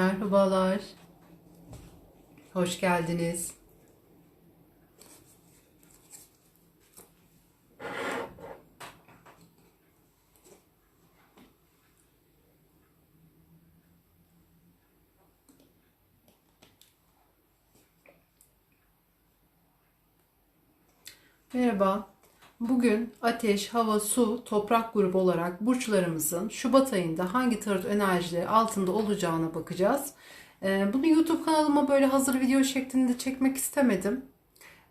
Merhabalar. Hoş geldiniz. Merhaba. Bugün ateş, hava, su, toprak grubu olarak burçlarımızın Şubat ayında hangi tarot enerjileri altında olacağına bakacağız. Ee, Bunu YouTube kanalıma böyle hazır video şeklinde çekmek istemedim.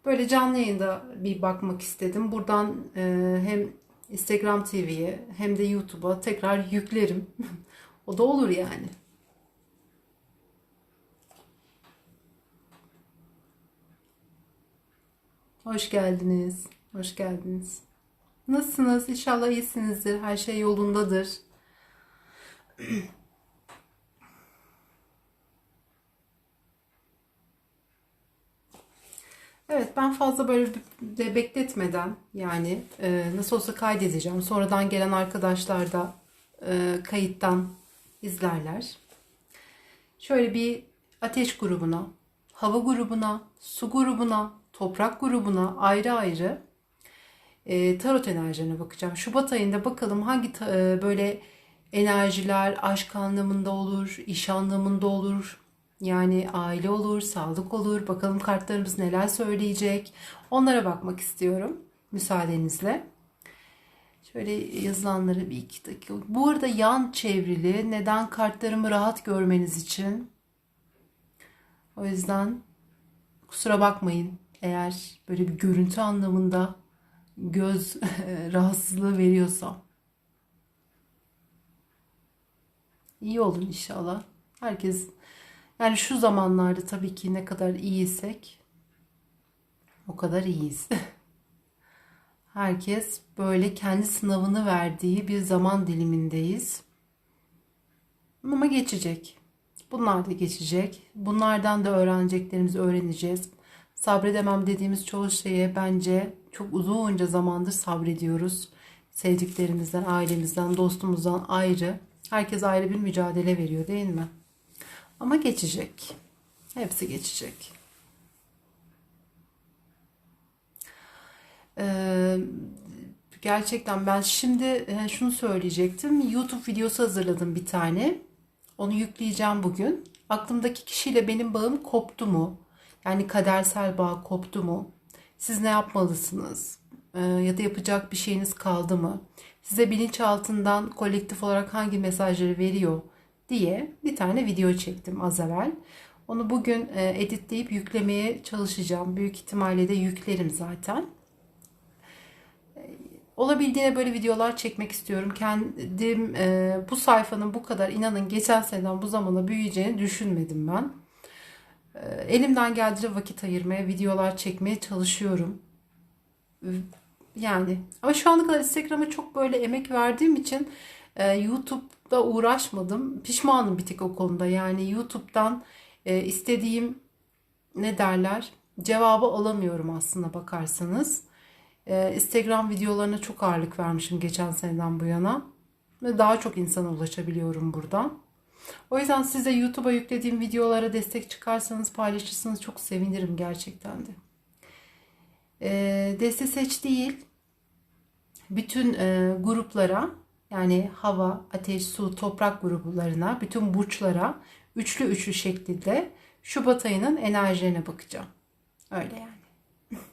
Böyle canlı yayında bir bakmak istedim. Buradan e, hem Instagram TV'ye hem de YouTube'a tekrar yüklerim. o da olur yani. Hoş geldiniz. Hoş geldiniz. Nasılsınız? İnşallah iyisinizdir. Her şey yolundadır. Evet ben fazla böyle de bekletmeden yani e, nasıl olsa kaydedeceğim. Sonradan gelen arkadaşlar da e, kayıttan izlerler. Şöyle bir ateş grubuna, hava grubuna, su grubuna, toprak grubuna ayrı ayrı e, tarot enerjilerine bakacağım. Şubat ayında bakalım hangi e, böyle enerjiler aşk anlamında olur, iş anlamında olur. Yani aile olur, sağlık olur. Bakalım kartlarımız neler söyleyecek. Onlara bakmak istiyorum müsaadenizle. Şöyle yazılanları bir iki dakika. Bu arada yan çevrili. Neden kartlarımı rahat görmeniz için. O yüzden kusura bakmayın eğer böyle bir görüntü anlamında göz rahatsızlığı veriyorsam. İyi olun inşallah. Herkes yani şu zamanlarda tabii ki ne kadar iyiysek o kadar iyiyiz. Herkes böyle kendi sınavını verdiği bir zaman dilimindeyiz. Ama geçecek. Bunlar da geçecek. Bunlardan da öğreneceklerimizi öğreneceğiz. Sabredemem dediğimiz çoğu şeye bence çok uzunca zamandır sabrediyoruz. Sevdiklerimizden, ailemizden, dostumuzdan ayrı. Herkes ayrı bir mücadele veriyor değil mi? Ama geçecek. Hepsi geçecek. Ee, gerçekten ben şimdi e, şunu söyleyecektim. YouTube videosu hazırladım bir tane. Onu yükleyeceğim bugün. Aklımdaki kişiyle benim bağım koptu mu? Yani kadersel bağ koptu mu? Siz ne yapmalısınız? Ee, ya da yapacak bir şeyiniz kaldı mı? Size bilinçaltından kolektif olarak hangi mesajları veriyor diye bir tane video çektim az evvel. Onu bugün e, editleyip yüklemeye çalışacağım. Büyük ihtimalle de yüklerim zaten. Olabildiğine böyle videolar çekmek istiyorum. Kendim e, bu sayfanın bu kadar inanın geçen seneden bu zamana büyüyeceğini düşünmedim ben. E, elimden geldiğince vakit ayırmaya, videolar çekmeye çalışıyorum. Yani ama şu ana kadar Instagram'a çok böyle emek verdiğim için e, YouTube'da uğraşmadım. Pişmanım bir tek o konuda. Yani YouTube'dan e, istediğim ne derler cevabı alamıyorum aslında bakarsanız. E, Instagram videolarına çok ağırlık vermişim geçen seneden bu yana. Ve daha çok insana ulaşabiliyorum buradan. O yüzden size YouTube'a yüklediğim videolara destek çıkarsanız paylaşırsanız çok sevinirim gerçekten de. E, deste seç değil bütün e, gruplara yani hava, ateş, su, toprak gruplarına, bütün burçlara üçlü üçlü şeklinde Şubat ayının enerjilerine bakacağım. Öyle yani.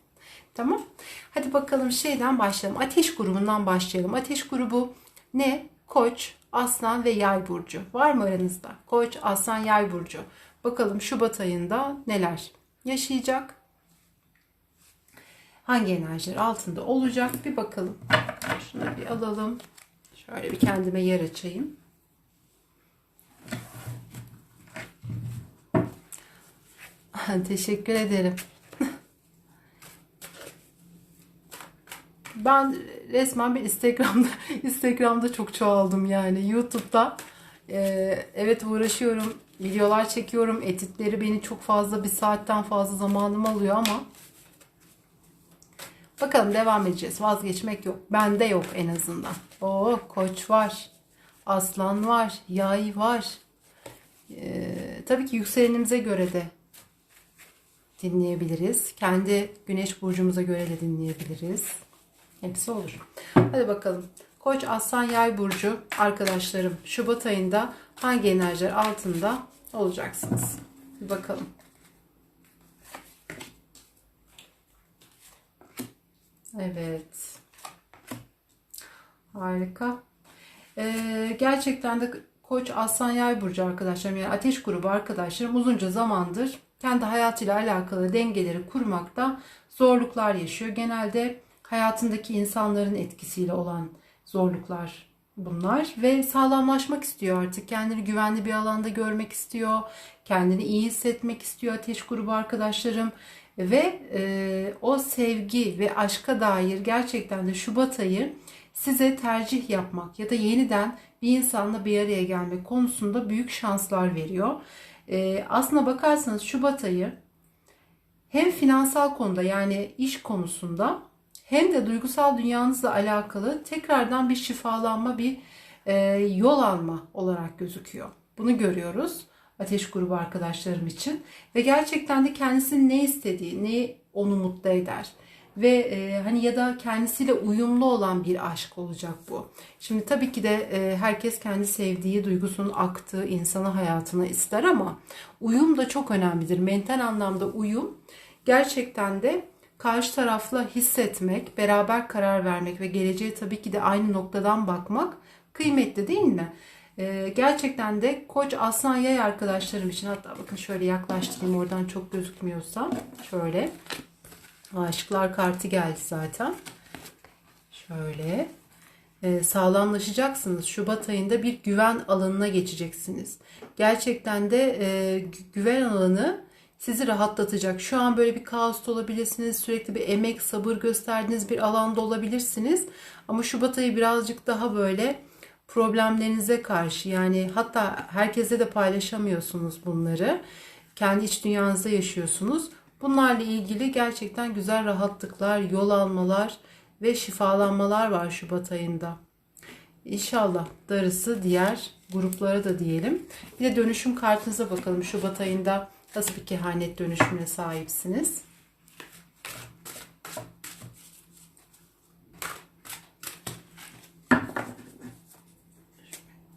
tamam. Hadi bakalım şeyden başlayalım. Ateş grubundan başlayalım. Ateş grubu ne? Koç, Aslan ve Yay burcu. Var mı aranızda? Koç, Aslan, Yay burcu. Bakalım Şubat ayında neler yaşayacak? Hangi enerjiler altında olacak? Bir bakalım. Şunu bir alalım. Şöyle bir kendime yer açayım. Teşekkür ederim. Ben resmen bir Instagram'da Instagram'da çok çoğaldım yani. YouTube'da e, evet uğraşıyorum videolar çekiyorum. Editleri beni çok fazla bir saatten fazla zamanımı alıyor ama bakalım devam edeceğiz. Vazgeçmek yok. Bende yok en azından. O koç var aslan var yay var. Ee, tabii ki yükselenimize göre de dinleyebiliriz. Kendi güneş burcumuza göre de dinleyebiliriz. Hepsi olur. Hadi bakalım. Koç Aslan Yay burcu arkadaşlarım Şubat ayında hangi enerjiler altında olacaksınız? Bir bakalım. Evet. Harika. Ee, gerçekten de Koç Aslan Yay burcu arkadaşlarım yani ateş grubu arkadaşlarım uzunca zamandır kendi hayatıyla alakalı dengeleri kurmakta zorluklar yaşıyor. Genelde hayatındaki insanların etkisiyle olan zorluklar bunlar ve sağlamlaşmak istiyor artık. Kendini güvenli bir alanda görmek istiyor. Kendini iyi hissetmek istiyor ateş grubu arkadaşlarım. Ve e, o sevgi ve aşka dair gerçekten de Şubat ayı size tercih yapmak ya da yeniden bir insanla bir araya gelmek konusunda büyük şanslar veriyor. E, aslına bakarsanız Şubat ayı hem finansal konuda yani iş konusunda hem de duygusal dünyanızla alakalı tekrardan bir şifalanma, bir e, yol alma olarak gözüküyor. Bunu görüyoruz ateş grubu arkadaşlarım için ve gerçekten de kendisinin ne istediği, ne onu mutlu eder ve e, hani ya da kendisiyle uyumlu olan bir aşk olacak bu. Şimdi tabii ki de e, herkes kendi sevdiği duygusunun aktığı insanı hayatına ister ama uyum da çok önemlidir. Mental anlamda uyum gerçekten de karşı tarafla hissetmek, beraber karar vermek ve geleceğe tabii ki de aynı noktadan bakmak kıymetli değil mi? Ee, gerçekten de Koç Aslan Yay arkadaşlarım için hatta bakın şöyle yaklaştırayım oradan çok gözükmüyorsa şöyle. Aşıklar kartı geldi zaten. Şöyle. Ee, sağlamlaşacaksınız. Şubat ayında bir güven alanına geçeceksiniz. Gerçekten de e, güven alanı sizi rahatlatacak. Şu an böyle bir kaosta olabilirsiniz. Sürekli bir emek, sabır gösterdiğiniz bir alanda olabilirsiniz. Ama Şubat ayı birazcık daha böyle problemlerinize karşı yani hatta herkese de paylaşamıyorsunuz bunları. Kendi iç dünyanızda yaşıyorsunuz. Bunlarla ilgili gerçekten güzel rahatlıklar, yol almalar ve şifalanmalar var Şubat ayında. İnşallah darısı diğer gruplara da diyelim. Bir de dönüşüm kartınıza bakalım Şubat ayında nasıl bir kehanet dönüşümüne sahipsiniz.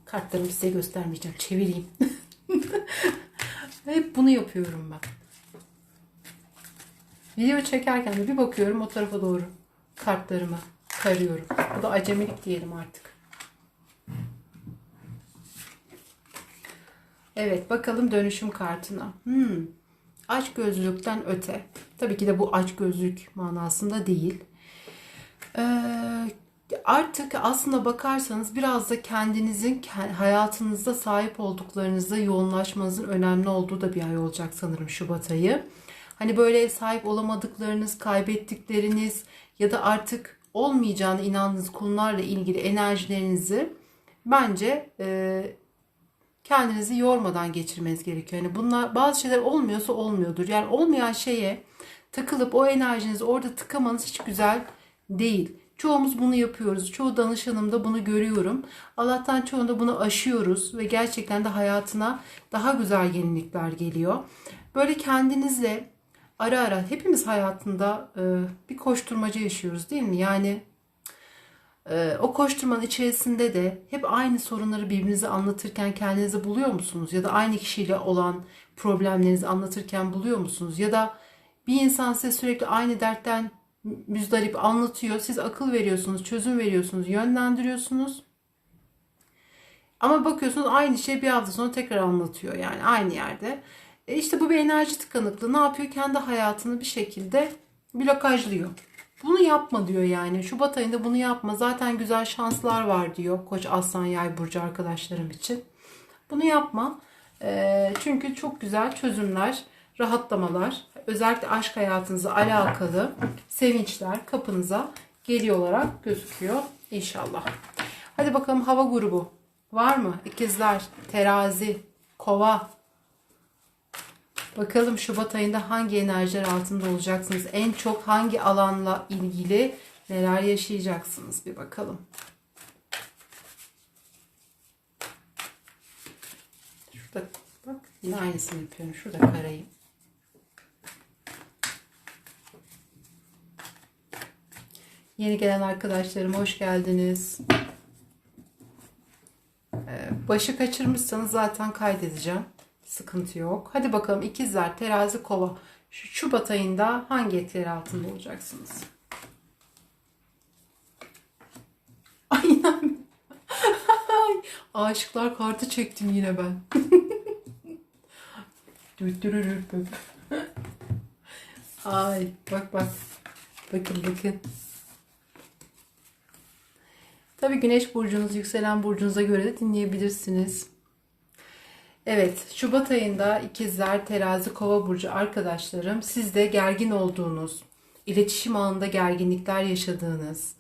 Kartlarımı size göstermeyeceğim. Çevireyim. Hep bunu yapıyorum ben. Video çekerken de bir bakıyorum o tarafa doğru kartlarımı karıyorum. Bu da acemilik diyelim artık. Evet bakalım dönüşüm kartına. Hmm. Aç gözlükten öte. Tabii ki de bu aç gözlük manasında değil. Ee, artık aslında bakarsanız biraz da kendinizin hayatınızda sahip olduklarınızda yoğunlaşmanızın önemli olduğu da bir ay olacak sanırım Şubat ayı. Hani böyle sahip olamadıklarınız, kaybettikleriniz ya da artık olmayacağına inandığınız konularla ilgili enerjilerinizi bence e, kendinizi yormadan geçirmeniz gerekiyor. Yani bunlar bazı şeyler olmuyorsa olmuyordur. Yani olmayan şeye takılıp o enerjinizi orada tıkamanız hiç güzel değil. Çoğumuz bunu yapıyoruz. Çoğu danışanımda bunu görüyorum. Allah'tan çoğunda bunu aşıyoruz ve gerçekten de hayatına daha güzel yenilikler geliyor. Böyle kendinizle ara ara hepimiz hayatında bir koşturmaca yaşıyoruz değil mi? Yani o koşturmanın içerisinde de hep aynı sorunları birbirinize anlatırken kendinizi buluyor musunuz? Ya da aynı kişiyle olan problemlerinizi anlatırken buluyor musunuz? Ya da bir insan size sürekli aynı dertten müzdarip anlatıyor. Siz akıl veriyorsunuz, çözüm veriyorsunuz, yönlendiriyorsunuz. Ama bakıyorsunuz aynı şey bir hafta sonra tekrar anlatıyor yani aynı yerde. E işte bu bir enerji tıkanıklığı. Ne yapıyor? Kendi hayatını bir şekilde blokajlıyor. Bunu yapma diyor yani. Şubat ayında bunu yapma. Zaten güzel şanslar var diyor. Koç Aslan Yay Burcu arkadaşlarım için. Bunu yapma. E, çünkü çok güzel çözümler, rahatlamalar, özellikle aşk hayatınızla alakalı sevinçler kapınıza geliyor olarak gözüküyor inşallah. Hadi bakalım hava grubu var mı? İkizler, terazi, kova, Bakalım Şubat ayında hangi enerjiler altında olacaksınız? En çok hangi alanla ilgili neler yaşayacaksınız? Bir bakalım. Şurada Bak yine aynısını yapıyorum. Şurada karayı. Yeni gelen arkadaşlarım hoş geldiniz. Ee, Başı kaçırmışsanız zaten kaydedeceğim. Sıkıntı yok. Hadi bakalım ikizler, terazi, kova. Şu Şubat ayında hangi etkileri altında olacaksınız? Ay inanmıyorum. Ay, Aşıklar kartı çektim yine ben. Ay bak bak. Bakın bakın. Tabii güneş burcunuz, yükselen burcunuza göre de dinleyebilirsiniz. Evet, Şubat ayında ikizler, terazi, kova burcu arkadaşlarım sizde gergin olduğunuz, iletişim ağında gerginlikler yaşadığınız,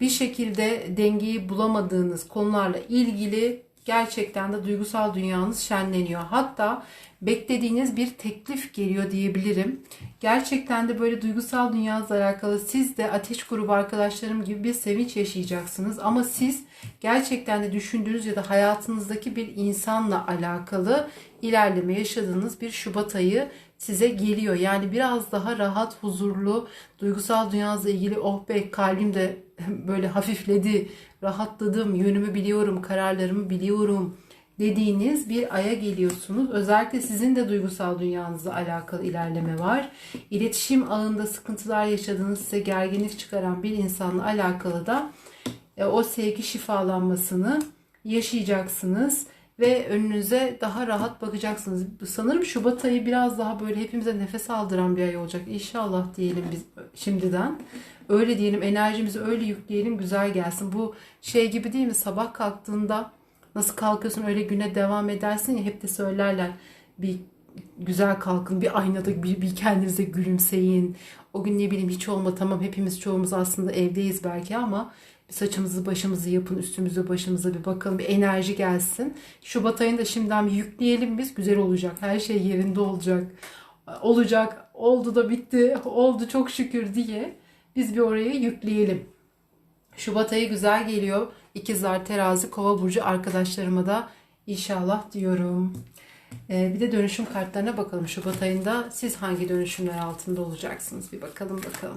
bir şekilde dengeyi bulamadığınız konularla ilgili gerçekten de duygusal dünyanız şenleniyor. Hatta beklediğiniz bir teklif geliyor diyebilirim. Gerçekten de böyle duygusal dünyanızla alakalı siz de ateş grubu arkadaşlarım gibi bir sevinç yaşayacaksınız. Ama siz gerçekten de düşündüğünüz ya da hayatınızdaki bir insanla alakalı ilerleme yaşadığınız bir Şubat ayı size geliyor. Yani biraz daha rahat, huzurlu, duygusal dünyanızla ilgili oh be kalbim de böyle hafifledi, rahatladım, yönümü biliyorum, kararlarımı biliyorum dediğiniz bir aya geliyorsunuz. Özellikle sizin de duygusal dünyanızla alakalı ilerleme var. İletişim ağında sıkıntılar yaşadığınız, size gerginlik çıkaran bir insanla alakalı da e, o sevgi şifalanmasını yaşayacaksınız ve önünüze daha rahat bakacaksınız. Sanırım Şubat ayı biraz daha böyle hepimize nefes aldıran bir ay olacak. İnşallah diyelim biz şimdiden. Öyle diyelim enerjimizi öyle yükleyelim güzel gelsin. Bu şey gibi değil mi? Sabah kalktığında nasıl kalkıyorsun öyle güne devam edersin ya hep de söylerler. Bir güzel kalkın, bir aynada bir, bir kendinize gülümseyin. O gün ne bileyim hiç olma tamam hepimiz çoğumuz aslında evdeyiz belki ama saçımızı başımızı yapın, üstümüze başımıza bir bakalım, bir enerji gelsin. Şubat ayında şimdiden bir yükleyelim biz, güzel olacak. Her şey yerinde olacak. Olacak, oldu da bitti, oldu çok şükür diye biz bir oraya yükleyelim. Şubat ayı güzel geliyor. İkizler, terazi, kova burcu arkadaşlarıma da inşallah diyorum. Ee, bir de dönüşüm kartlarına bakalım. Şubat ayında siz hangi dönüşümler altında olacaksınız? Bir bakalım bakalım.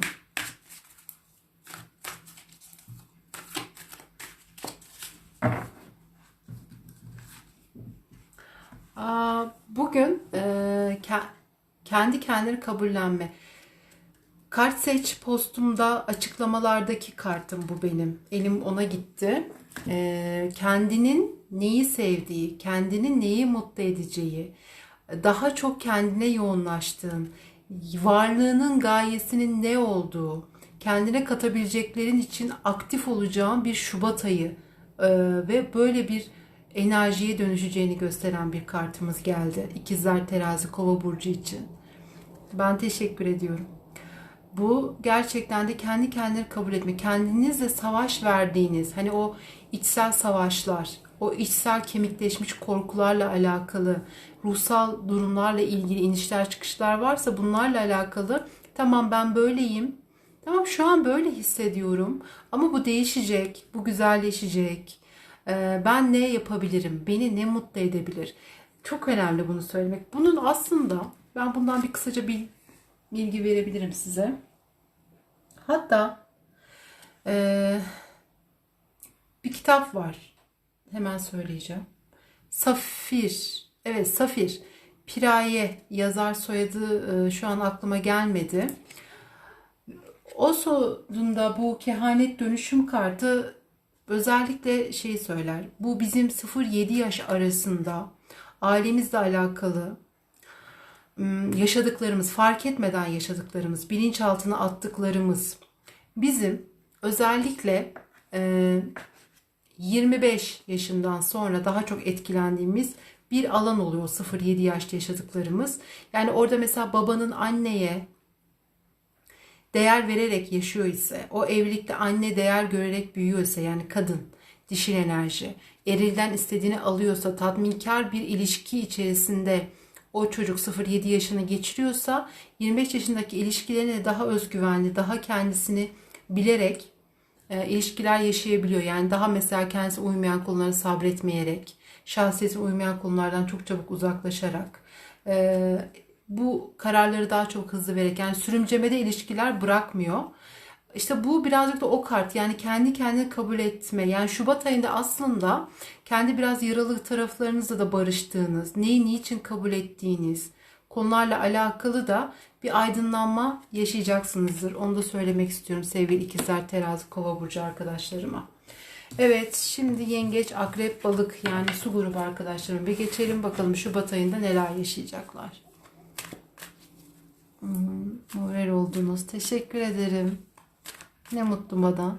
Bugün e, ke- kendi kendini kabullenme. Kart seç postumda açıklamalardaki kartım bu benim. Elim ona gitti. Ee, kendinin neyi sevdiği, kendini neyi mutlu edeceği, daha çok kendine yoğunlaştığın, varlığının gayesinin ne olduğu, kendine katabileceklerin için aktif olacağın bir Şubat ayı ee, ve böyle bir enerjiye dönüşeceğini gösteren bir kartımız geldi. İkizler Terazi Kova burcu için. Ben teşekkür ediyorum. Bu gerçekten de kendi kendini kabul etme. Kendinizle savaş verdiğiniz hani o içsel savaşlar, o içsel kemikleşmiş korkularla alakalı, ruhsal durumlarla ilgili inişler çıkışlar varsa bunlarla alakalı tamam ben böyleyim. Tamam şu an böyle hissediyorum ama bu değişecek, bu güzelleşecek. Ee, ben ne yapabilirim? Beni ne mutlu edebilir? Çok önemli bunu söylemek. Bunun aslında ben bundan bir kısaca bir bilgi verebilirim size. Hatta e, bir kitap var. Hemen söyleyeceğim. Safir. Evet Safir. Piraye yazar soyadı e, şu an aklıma gelmedi. O sonunda bu kehanet dönüşüm kartı özellikle şey söyler. Bu bizim 0-7 yaş arasında ailemizle alakalı yaşadıklarımız, fark etmeden yaşadıklarımız, bilinçaltına attıklarımız bizim özellikle 25 yaşından sonra daha çok etkilendiğimiz bir alan oluyor 0-7 yaşta yaşadıklarımız. Yani orada mesela babanın anneye değer vererek yaşıyor ise, o evlilikte anne değer görerek büyüyor ise yani kadın, dişil enerji, erilden istediğini alıyorsa, tatminkar bir ilişki içerisinde o çocuk 0-7 yaşını geçiriyorsa 25 yaşındaki ilişkilerine daha özgüvenli, daha kendisini bilerek e, ilişkiler yaşayabiliyor. Yani daha mesela kendisi uymayan konulara sabretmeyerek, şahsiyetine uymayan konulardan çok çabuk uzaklaşarak, e, bu kararları daha çok hızlı vererek, yani sürümcemede ilişkiler bırakmıyor. İşte bu birazcık da o kart yani kendi kendini kabul etme. Yani Şubat ayında aslında kendi biraz yaralı taraflarınızla da barıştığınız, neyi niçin kabul ettiğiniz konularla alakalı da bir aydınlanma yaşayacaksınızdır. Onu da söylemek istiyorum sevgili ikizler terazi kova burcu arkadaşlarıma. Evet şimdi yengeç, akrep, balık yani su grubu arkadaşlarım bir geçelim bakalım Şubat ayında neler yaşayacaklar. Moral oldunuz. Teşekkür ederim. Ne mutlu bana.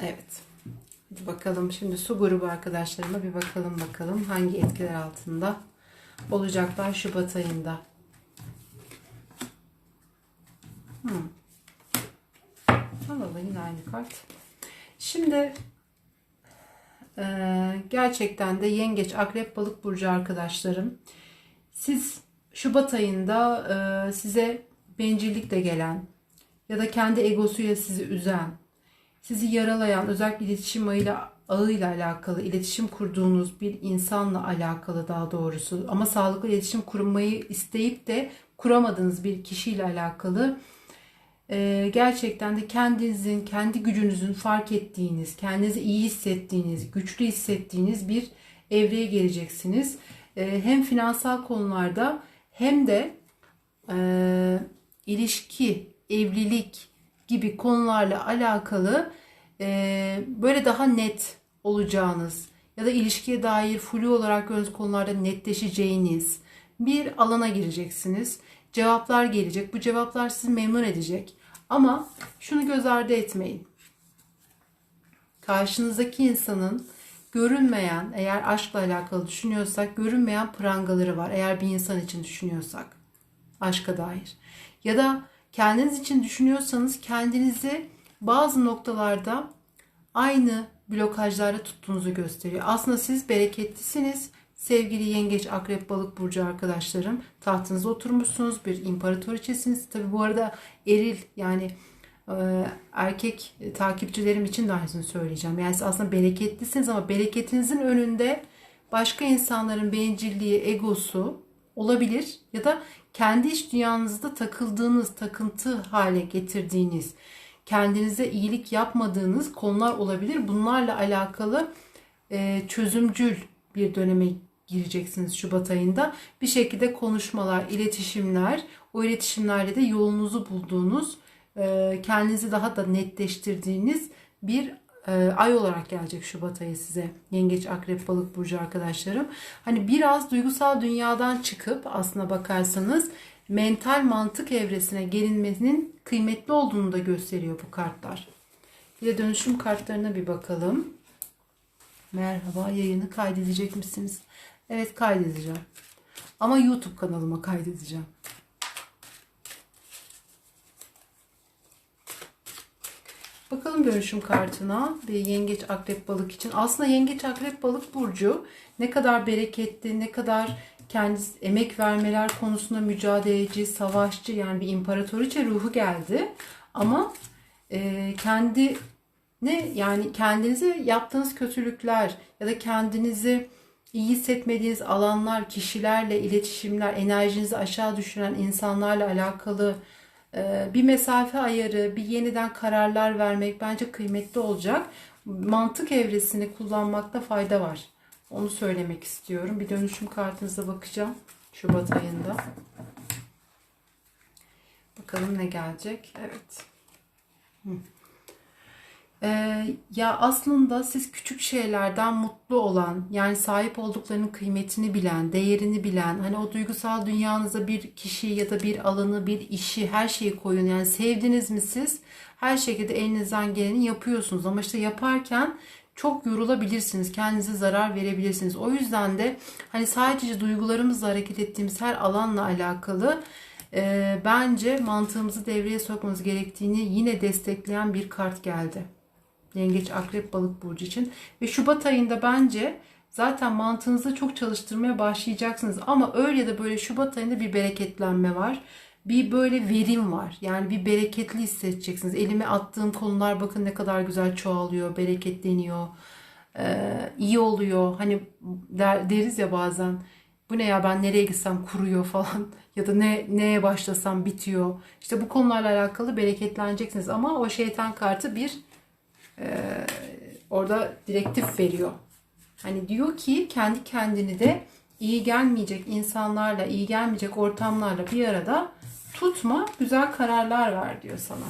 Evet. Hadi bakalım şimdi su grubu arkadaşlarıma bir bakalım bakalım hangi etkiler altında olacaklar Şubat ayında. Hmm. Allah yine aynı kart. Şimdi eee, gerçekten de yengeç, akrep, balık burcu arkadaşlarım. Siz Şubat ayında e, size bencillikle gelen ya da kendi egosuyla sizi üzen, sizi yaralayan, özellikle iletişim ağıyla, ağıyla alakalı, iletişim kurduğunuz bir insanla alakalı daha doğrusu ama sağlıklı iletişim kurmayı isteyip de kuramadığınız bir kişiyle alakalı e, gerçekten de kendinizin, kendi gücünüzün fark ettiğiniz, kendinizi iyi hissettiğiniz, güçlü hissettiğiniz bir evreye geleceksiniz. E, hem finansal konularda hem de e, ilişki, evlilik gibi konularla alakalı e, böyle daha net olacağınız ya da ilişkiye dair flu olarak gördüğünüz konularda netleşeceğiniz bir alana gireceksiniz. Cevaplar gelecek. Bu cevaplar sizi memnun edecek. Ama şunu göz ardı etmeyin. Karşınızdaki insanın görünmeyen, eğer aşkla alakalı düşünüyorsak görünmeyen prangaları var. Eğer bir insan için düşünüyorsak aşka dair. Ya da kendiniz için düşünüyorsanız kendinizi bazı noktalarda aynı blokajlarda tuttuğunuzu gösteriyor. Aslında siz bereketlisiniz. Sevgili yengeç, akrep, balık burcu arkadaşlarım tahtınıza oturmuşsunuz. Bir imparatoriçesiniz. Tabi bu arada eril yani e, erkek takipçilerim için de aynısını söyleyeceğim. Yani siz aslında bereketlisiniz ama bereketinizin önünde başka insanların bencilliği, egosu olabilir ya da kendi iç dünyanızda takıldığınız, takıntı hale getirdiğiniz, kendinize iyilik yapmadığınız konular olabilir. Bunlarla alakalı e, çözümcül bir döneme gireceksiniz Şubat ayında. Bir şekilde konuşmalar, iletişimler, o iletişimlerle de yolunuzu bulduğunuz, e, kendinizi daha da netleştirdiğiniz bir e, ay olarak gelecek Şubat ayı size. Yengeç, Akrep, Balık burcu arkadaşlarım. Hani biraz duygusal dünyadan çıkıp aslına bakarsanız mental mantık evresine gelinmesinin kıymetli olduğunu da gösteriyor bu kartlar. Bir de dönüşüm kartlarına bir bakalım. Merhaba, yayını kaydedecek misiniz? Evet, kaydedeceğim. Ama YouTube kanalıma kaydedeceğim. Bakalım dönüşüm kartına bir yengeç akrep balık için. Aslında yengeç akrep balık burcu ne kadar bereketli, ne kadar kendisi emek vermeler konusunda mücadeleci, savaşçı yani bir imparatoriçe ruhu geldi. Ama e, kendi ne yani kendinize yaptığınız kötülükler ya da kendinizi iyi hissetmediğiniz alanlar, kişilerle iletişimler, enerjinizi aşağı düşüren insanlarla alakalı e, bir mesafe ayarı, bir yeniden kararlar vermek bence kıymetli olacak. Mantık evresini kullanmakta fayda var. Onu söylemek istiyorum. Bir dönüşüm kartınıza bakacağım. Şubat ayında. Bakalım ne gelecek. Evet. Hı. Ee, ya aslında siz küçük şeylerden mutlu olan, yani sahip olduklarının kıymetini bilen, değerini bilen, hani o duygusal dünyanıza bir kişi ya da bir alanı, bir işi, her şeyi koyun. Yani sevdiniz mi siz? Her şekilde elinizden geleni yapıyorsunuz ama işte yaparken çok yorulabilirsiniz. Kendinize zarar verebilirsiniz. O yüzden de hani sadece duygularımızla hareket ettiğimiz her alanla alakalı e, bence mantığımızı devreye sokmamız gerektiğini yine destekleyen bir kart geldi. Yengeç, Akrep, Balık burcu için ve Şubat ayında bence zaten mantığınızı çok çalıştırmaya başlayacaksınız. Ama öyle ya da böyle Şubat ayında bir bereketlenme var. bir böyle verim var. Yani bir bereketli hissedeceksiniz. Elime attığım konular bakın ne kadar güzel çoğalıyor, bereketleniyor. Ee, iyi oluyor. Hani der, deriz ya bazen bu ne ya ben nereye gitsem kuruyor falan ya da ne neye başlasam bitiyor. İşte bu konularla alakalı bereketleneceksiniz ama o şeytan kartı bir e, orada direktif veriyor. Hani diyor ki kendi kendini de iyi gelmeyecek insanlarla, iyi gelmeyecek ortamlarla bir arada tutma, güzel kararlar ver diyor sana.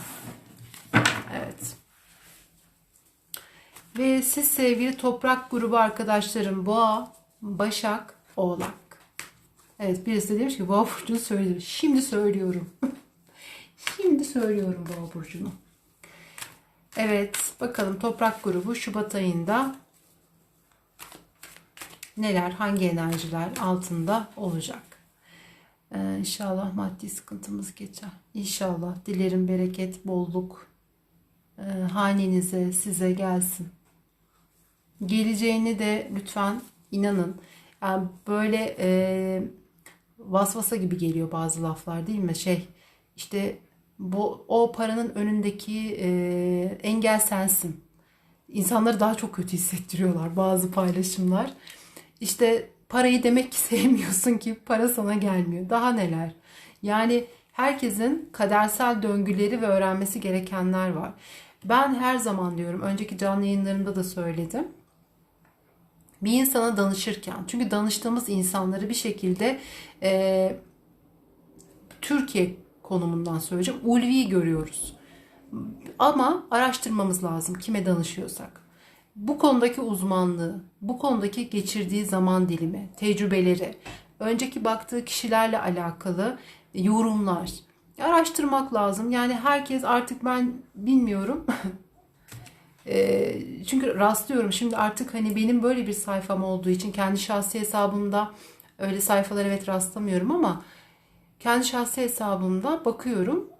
Evet. Ve siz sevgili toprak grubu arkadaşlarım Boğa, Başak, Oğlak. Evet birisi de demiş ki Boğa burcunu söyledim. Şimdi söylüyorum. Şimdi söylüyorum Boğa burcunu. Evet bakalım toprak grubu Şubat ayında neler, hangi enerjiler altında olacak. Ee, inşallah maddi sıkıntımız geçer. İnşallah dilerim bereket, bolluk e, hanenize, size gelsin. Geleceğini de lütfen inanın. Yani böyle e, vasvasa gibi geliyor bazı laflar değil mi? Şey işte bu o paranın önündeki e, engel sensin. İnsanları daha çok kötü hissettiriyorlar bazı paylaşımlar. İşte parayı demek ki sevmiyorsun ki para sana gelmiyor. Daha neler? Yani herkesin kadersel döngüleri ve öğrenmesi gerekenler var. Ben her zaman diyorum, önceki canlı yayınlarımda da söyledim. Bir insana danışırken, çünkü danıştığımız insanları bir şekilde e, Türkiye konumundan söyleyeceğim, ulvi görüyoruz. Ama araştırmamız lazım kime danışıyorsak bu konudaki uzmanlığı, bu konudaki geçirdiği zaman dilimi, tecrübeleri, önceki baktığı kişilerle alakalı yorumlar araştırmak lazım. Yani herkes artık ben bilmiyorum. e, çünkü rastlıyorum şimdi artık hani benim böyle bir sayfam olduğu için kendi şahsi hesabımda öyle sayfalar evet rastlamıyorum ama kendi şahsi hesabımda bakıyorum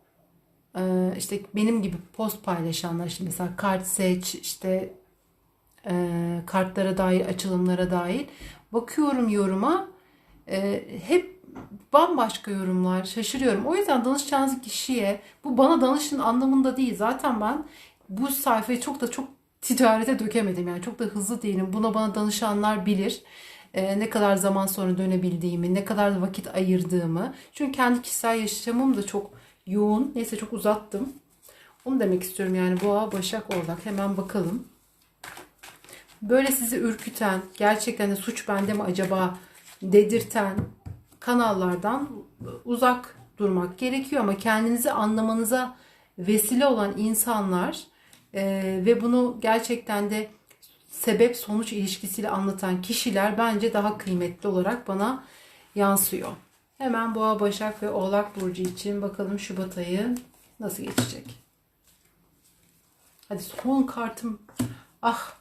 e, işte benim gibi post paylaşanlar işte mesela kart seç işte e, kartlara dair, açılımlara dair bakıyorum yoruma e, hep bambaşka yorumlar şaşırıyorum. O yüzden danışacağınız kişiye bu bana danışın anlamında değil. Zaten ben bu sayfayı çok da çok ticarete dökemedim. Yani çok da hızlı değilim. Buna bana danışanlar bilir. E, ne kadar zaman sonra dönebildiğimi, ne kadar vakit ayırdığımı. Çünkü kendi kişisel yaşamım da çok yoğun. Neyse çok uzattım. Onu demek istiyorum yani boğa, başak, oğlak. Hemen bakalım böyle sizi ürküten, gerçekten de suç bende mi acaba dedirten kanallardan uzak durmak gerekiyor ama kendinizi anlamanıza vesile olan insanlar e, ve bunu gerçekten de sebep sonuç ilişkisiyle anlatan kişiler bence daha kıymetli olarak bana yansıyor. Hemen Boğa, Başak ve Oğlak burcu için bakalım Şubat ayı nasıl geçecek. Hadi son kartım. Ah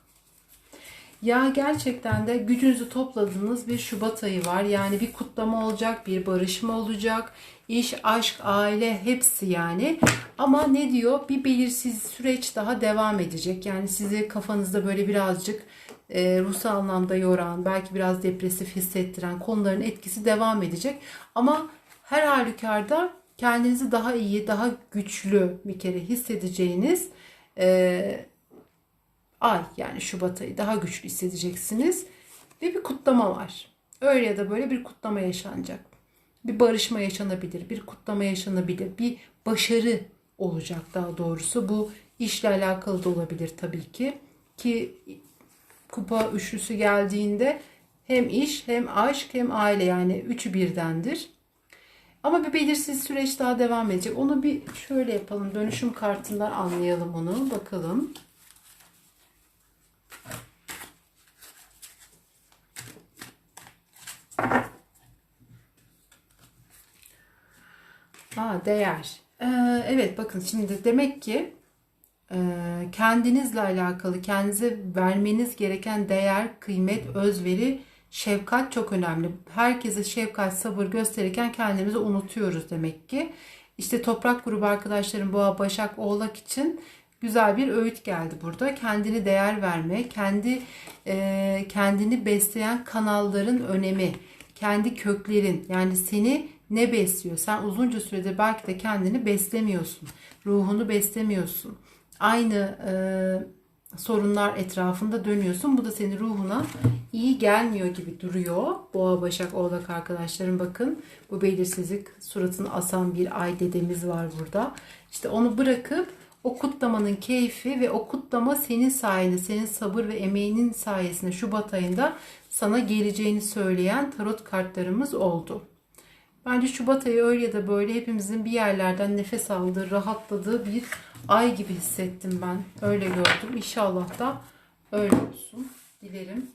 ya gerçekten de gücünüzü topladığınız bir Şubat ayı var. Yani bir kutlama olacak, bir barışma olacak. İş, aşk, aile hepsi yani. Ama ne diyor? Bir belirsiz süreç daha devam edecek. Yani sizi kafanızda böyle birazcık e, ruhsal anlamda yoran, belki biraz depresif hissettiren konuların etkisi devam edecek. Ama her halükarda kendinizi daha iyi, daha güçlü bir kere hissedeceğiniz e, ay yani Şubat ayı daha güçlü hissedeceksiniz. Ve bir kutlama var. Öyle ya da böyle bir kutlama yaşanacak. Bir barışma yaşanabilir, bir kutlama yaşanabilir, bir başarı olacak daha doğrusu. Bu işle alakalı da olabilir tabii ki. Ki kupa üçlüsü geldiğinde hem iş hem aşk hem aile yani üçü birdendir. Ama bir belirsiz süreç daha devam edecek. Onu bir şöyle yapalım. Dönüşüm kartından anlayalım onu. Bakalım. Ha, değer. Ee, evet bakın şimdi demek ki e, kendinizle alakalı kendinize vermeniz gereken değer, kıymet, özveri, şefkat çok önemli. Herkese şefkat, sabır gösterirken kendimizi unutuyoruz demek ki. İşte toprak grubu arkadaşlarım Boğa, Başak, Oğlak için güzel bir öğüt geldi burada. Kendini değer verme, kendi e, kendini besleyen kanalların önemi, kendi köklerin yani seni ne besliyor? Sen uzunca süredir belki de kendini beslemiyorsun. Ruhunu beslemiyorsun. Aynı e, sorunlar etrafında dönüyorsun. Bu da senin ruhuna iyi gelmiyor gibi duruyor. Boğa, Başak, Oğlak arkadaşlarım bakın. Bu belirsizlik suratını asan bir ay dedemiz var burada. İşte onu bırakıp o kutlamanın keyfi ve o kutlama senin sayende, senin sabır ve emeğinin sayesinde Şubat ayında sana geleceğini söyleyen tarot kartlarımız oldu. Bence Şubat ayı öyle ya da böyle hepimizin bir yerlerden nefes aldığı, rahatladığı bir ay gibi hissettim ben. Öyle gördüm. İnşallah da öyle olsun. Dilerim.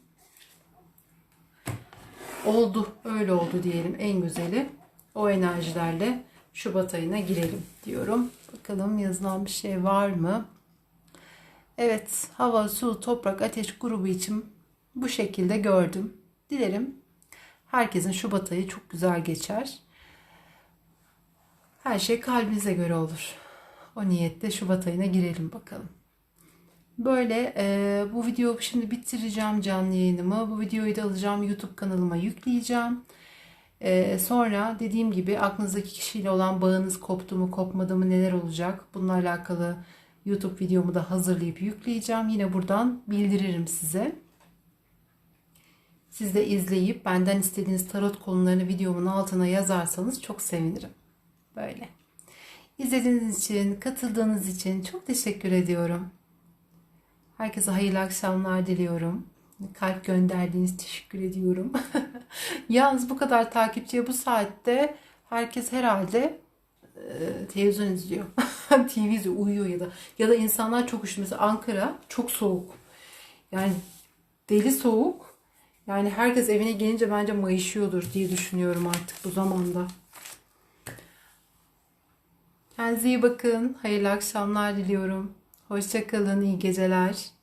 Oldu. Öyle oldu diyelim en güzeli. O enerjilerle Şubat ayına girelim diyorum. Bakalım yazılan bir şey var mı? Evet, hava, su, toprak, ateş grubu için bu şekilde gördüm. Dilerim herkesin Şubat ayı çok güzel geçer. Her şey kalbinize göre olur. O niyette Şubat ayına girelim bakalım. Böyle e, bu videoyu şimdi bitireceğim canlı yayınımı. Bu videoyu da alacağım YouTube kanalıma yükleyeceğim. E, sonra dediğim gibi aklınızdaki kişiyle olan bağınız koptu mu kopmadı mı neler olacak bununla alakalı YouTube videomu da hazırlayıp yükleyeceğim. Yine buradan bildiririm size. Siz de izleyip benden istediğiniz tarot konularını videomun altına yazarsanız çok sevinirim. Böyle. İzlediğiniz için, katıldığınız için çok teşekkür ediyorum. Herkese hayırlı akşamlar diliyorum. Kalp gönderdiğiniz teşekkür ediyorum. Yalnız bu kadar takipçiye bu saatte herkes herhalde televizyon izliyor. TV izliyor, uyuyor ya da ya da insanlar çok üşüyor. Mesela Ankara çok soğuk. Yani deli soğuk. Yani herkes evine gelince bence mayışıyordur diye düşünüyorum artık bu zamanda. Kendinize iyi bakın. Hayırlı akşamlar diliyorum. Hoşçakalın. iyi geceler.